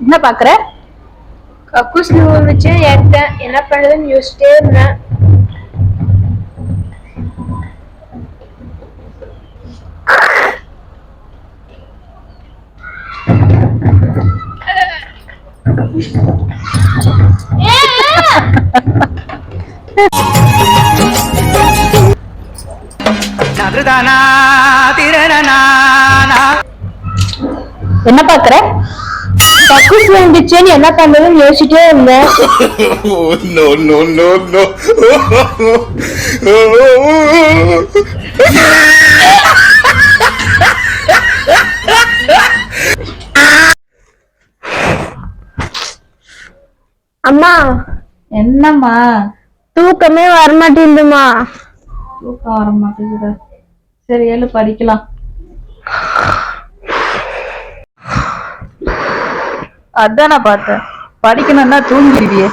என்ன பாக்குற? கக்கூஸ் வச்சு எடுத்தேன். என்ன பண்ணுறதுன்னு யோசிச்சிட்டே இருந்தேன். என்ன பாக்குற? கக்கூஸ் வந்துச்சுன்னு என்ன பண்றதுன்னு யோசிச்சுட்டே இருந்தேன். No. அம்மா. என்னம்மா? தூக்கமே வரமாட்டேங்குதுமா தூக்கம் வர மாட்டேங்குது சரி எழு படிக்கலாம். அதான் நான் பார்த்தேன். படிக்கணும்னா தூங்கிடுவியே.